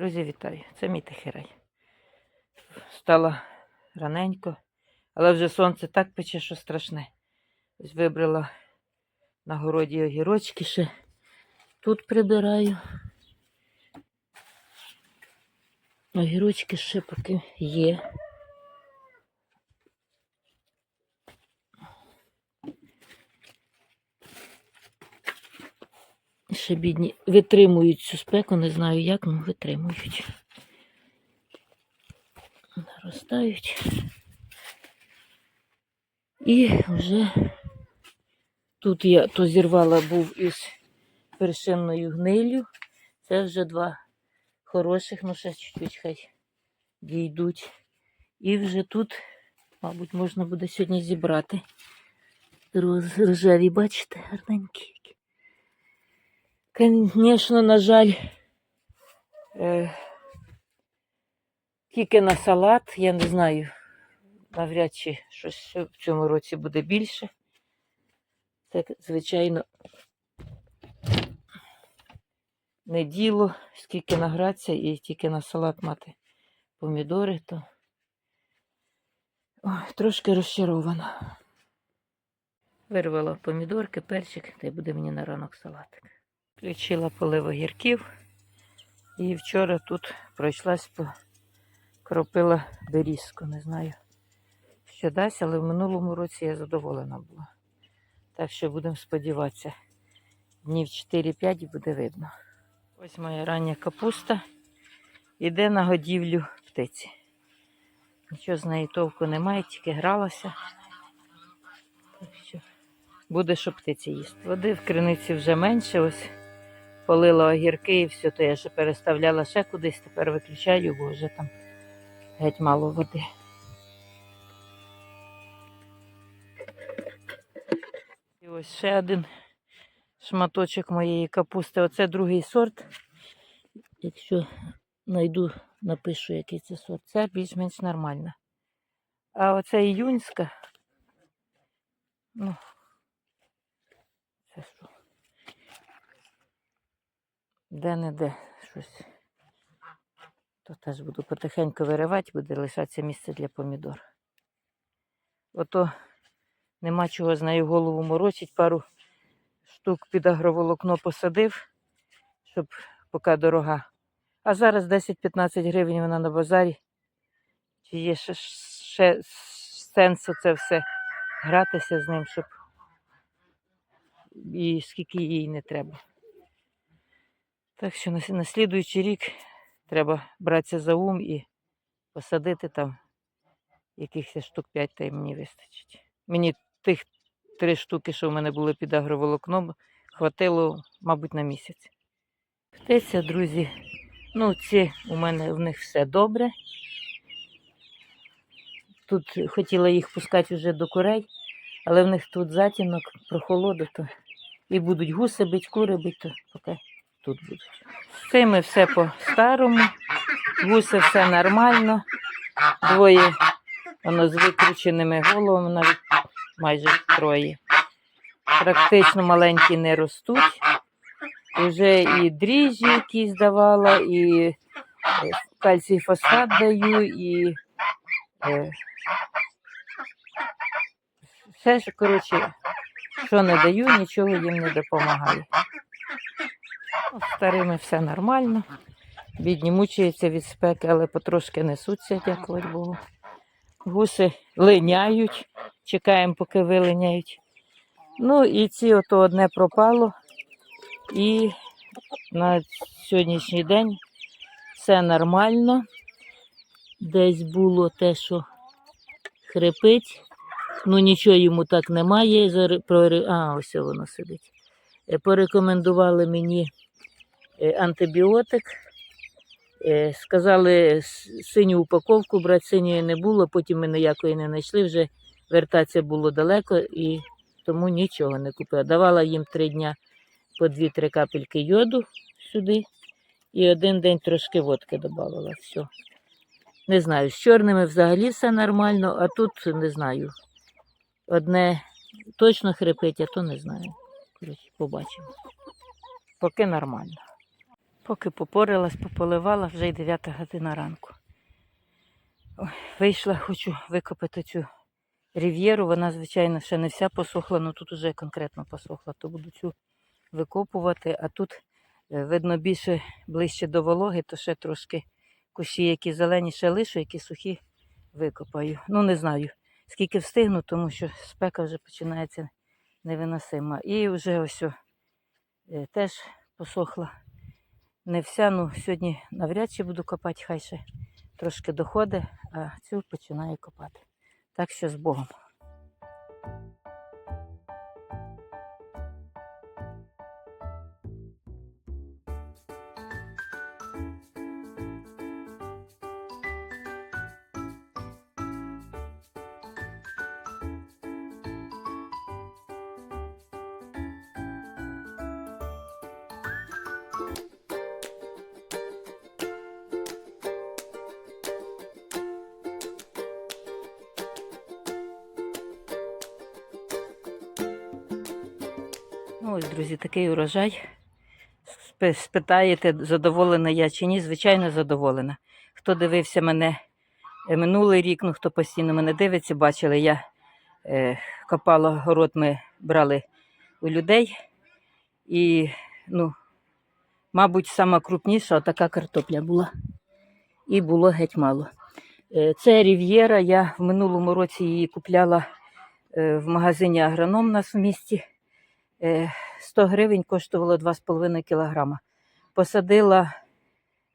Друзі, вітаю! Це мій тихий Стала раненько, але вже сонце так пече, що страшне. Ось вибрала на городі огірочки ще. Тут прибираю. Огірочки ще поки є. Ще бідні витримують цю спеку, не знаю як, але витримують. Наростають. І вже тут я то зірвала був із першинною гнилю. Це вже два хороших, ну ще чуть-чуть хай дійдуть. І вже тут, мабуть, можна буде сьогодні зібрати. Рожеві, бачите, гарненькі. Звісно, на жаль, е, тільки на салат, я не знаю, навряд чи щось в цьому році буде більше. Це, звичайно, не діло, скільки награтися і тільки на салат мати помідори, то Ой, трошки розчарована. Вирвала помідорки, перчик, та й буде мені на ранок салатик. Включила полив огірків. І вчора тут пройшлась, кропила берізку. Не знаю, що дасть, але в минулому році я задоволена була. Так що будемо сподіватися, днів 4-5 буде видно. Ось моя рання капуста іде на годівлю птиці. Нічого з неї толку немає, тільки гралася. Так що буде, що птиці їсти. Води в криниці вже менше. Ось полила огірки і все, то я ще переставляла ще кудись, тепер виключаю, бо вже там геть мало води. І ось ще один шматочок моєї капусти. Оце другий сорт. Якщо знайду, напишу, який це сорт. Це більш-менш нормально. А оце іюнська. Ну, це що? Де-не-де щось. То теж буду потихеньку виривати, буде лишатися місце для помідор. Ото нема чого з нею голову морочить, пару штук під агроволокно посадив, щоб поки дорога. А зараз 10-15 гривень вона на базарі. Чи є ще, ще сенсу це все гратися з ним, щоб і скільки їй не треба. Так що на, слідуючий рік треба братися за ум і посадити там якихось штук 5, та й мені вистачить. Мені тих три штуки, що в мене були під агроволокном, хватило, мабуть, на місяць. Птиця, друзі, ну ці у мене в них все добре. Тут хотіла їх пускати вже до курей, але в них тут затінок, прохолоду, то і будуть гуси бить, кури бить, то поки тут будуть. З цими все по-старому. Гуси все нормально. Двоє воно з викрученими головами, навіть майже троє. Практично маленькі не ростуть. Уже і дріжджі якісь давала, і е, кальцій фосфат даю, і е, все ж, коротше, що не даю, нічого їм не допомагає. Старими все нормально. Бідні мучаються від спеки, але потрошки несуться, дякувати Богу. Гуси линяють, чекаємо, поки вилиняють. Ну і ці ото одне пропало. І на сьогоднішній день все нормально. Десь було те, що хрипить. Ну нічого йому так немає. А, ось воно сидить. Е, Порекомендували мені антибіотик. Е, Сказали синю упаковку, брати синьої не було, потім ми ніякої не знайшли, вже вертатися було далеко і тому нічого не купила. Давала їм три дня по 2-3 капельки йоду сюди і один день трошки водки додавала. Все. Не знаю, з чорними взагалі все нормально, а тут не знаю. Одне точно хрипить, а то не знаю. Побачимо. Поки нормально. Поки попорилась, пополивала, вже й 9 година ранку. Ой, вийшла, хочу викопати цю рів'єру. Вона, звичайно, ще не вся посохла, але тут уже конкретно посохла, то буду цю викопувати, а тут е, видно більше ближче до вологи, то ще трошки кущі, які зелені, ще лишу, які сухі викопаю. Ну, не знаю, скільки встигну, тому що спека вже починається невиносима. І вже ось е, теж посохла. Не вся, ну сьогодні навряд чи буду копати, хай ще трошки доходить, а цю починаю копати. Так що з Богом. Ось, друзі, такий урожай. Спитаєте, задоволена я чи ні? Звичайно, задоволена. Хто дивився мене е, минулий рік, ну хто постійно мене дивиться, бачили, я е, копала город, ми брали у людей. І, ну, мабуть, сама крупніша така картопля була. І було геть мало. Е, Це рів'єра. Я в минулому році її купляла е, в магазині агроном у нас в місті. Е, 100 гривень коштувало 2,5 кілограма. Посадила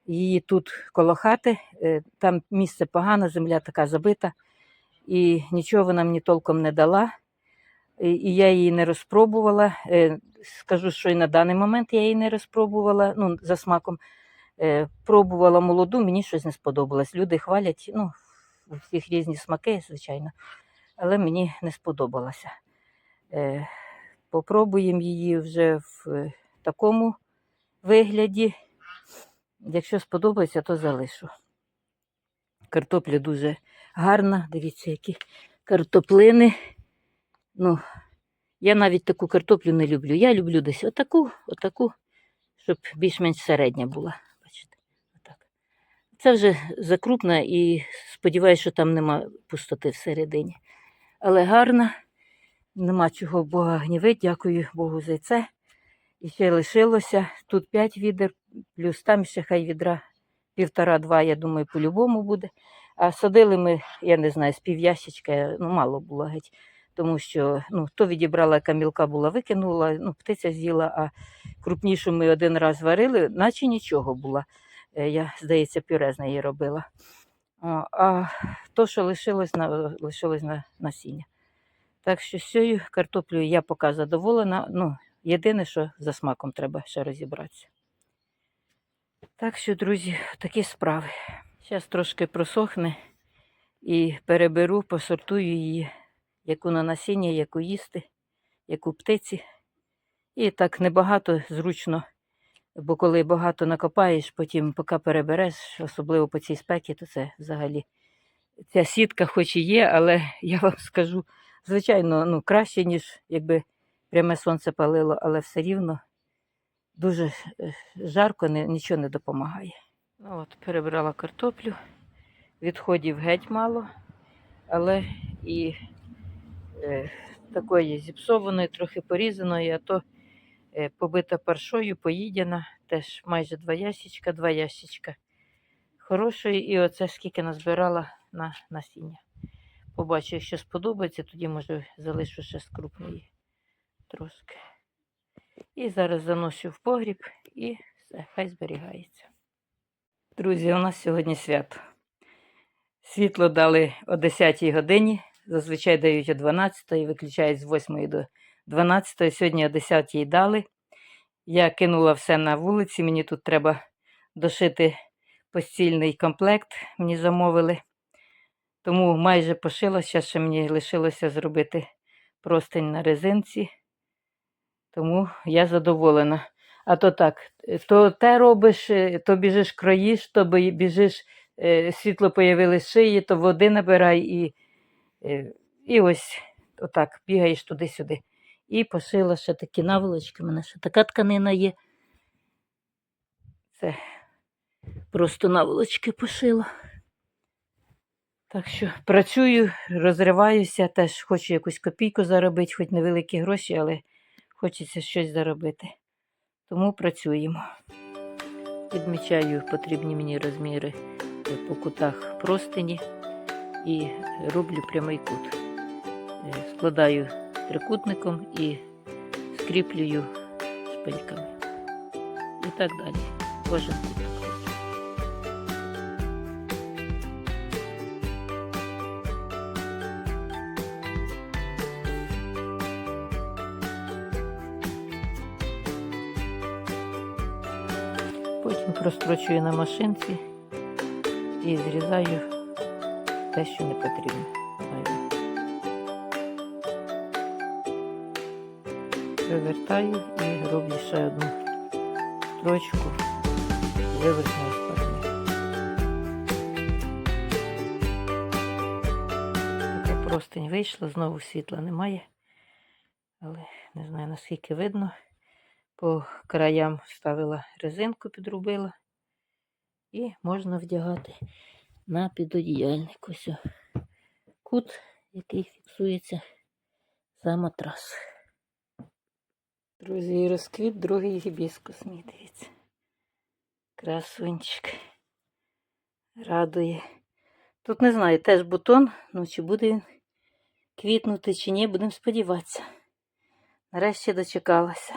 її тут коло хати. е, Там місце погане, земля така забита, і нічого вона мені толком не дала. І я її не розпробувала. Е, Скажу, що і на даний момент я її не розпробувала ну, за смаком. Е, Пробувала молоду, мені щось не сподобалось. Люди хвалять, ну, у всіх різні смаки, звичайно, але мені не сподобалося. Попробуємо її вже в е, такому вигляді. Якщо сподобається, то залишу. Картопля дуже гарна. Дивіться, які картоплини. Ну, я навіть таку картоплю не люблю. Я люблю десь отаку, отаку, щоб більш-менш середня була. Бачите, отак. Це вже закрупна і сподіваюся, що там нема пустоти всередині. Але гарна. Нема чого Бога гнівити, дякую Богу за це. І ще лишилося тут 5 відер, плюс там ще хай відра півтора-два, я думаю, по-любому буде. А садили ми, я не знаю, з пів'ящичка, ну, мало було геть. Тому що ну, то відібрала камілка була, викинула, ну, птиця з'їла, а крупнішу ми один раз варили, наче нічого було. Е, Я, здається, пюре з неї робила. А то, що лишилось лишилось на насіння. Так що з цією картоплею я поки задоволена. Ну, єдине, що за смаком треба ще розібратися. Так що, друзі, такі справи. Зараз трошки просохне і переберу, посортую її, яку на насіння, яку їсти, яку птиці. І так небагато зручно, бо коли багато накопаєш, потім поки перебереш, особливо по цій спекі, то це взагалі. Ця сітка хоч і є, але я вам скажу, звичайно, ну, краще, ніж якби пряме сонце палило, але все рівно дуже е, жарко, нічого не допомагає. Ну, от, перебрала картоплю, відходів геть мало, але і е, такої зіпсованої, трохи порізаної, а то е, побита паршою, поїдена, теж майже два ящичка, два ящичка хорошої. І оце скільки назбирала на насіння. Побачу, якщо сподобається, тоді може залишу ще з трошки. І зараз заношу в погріб і все, хай зберігається. Друзі, у нас сьогодні свято. Світло дали о 10 годині, зазвичай дають о 12 виключають з 8 до 12. Сьогодні о 10 дали. Я кинула все на вулиці, мені тут треба дошити постільний комплект, мені замовили. Тому майже пошила, ще ще мені лишилося зробити простень на резинці. Тому я задоволена. А то так, то те робиш, е, то біжиш кроїш, то біжиш, е, світло появилось шиї, то води набирай і, е, і ось отак бігаєш туди-сюди. І пошила ще такі наволочки. У мене ще така тканина є. Це просто наволочки пошила. Так що працюю, розриваюся, теж хочу якусь копійку заробити, хоч невеликі гроші, але хочеться щось заробити. Тому працюємо. Відмічаю потрібні мені розміри по кутах простині і роблю прямий кут. Е, Складаю трикутником і скріплюю шпильками. І так далі. Кожен кут. Потім прострочую на машинці і зрізаю те, що не потрібно. Вивертаю і роблю ще одну строчку з виверхньої сторони. Така простень вийшла, знову світла немає, але не знаю наскільки видно по краям ставила резинку, підрубила. І можна вдягати на підодіяльник. Ось кут, який фіксується за матрас. Друзі, розквіт другий гібіскус, мій. Красунчик. Радує. Тут не знаю, теж бутон, ну чи буде він квітнути, чи ні, будемо сподіватися. Нарешті дочекалася.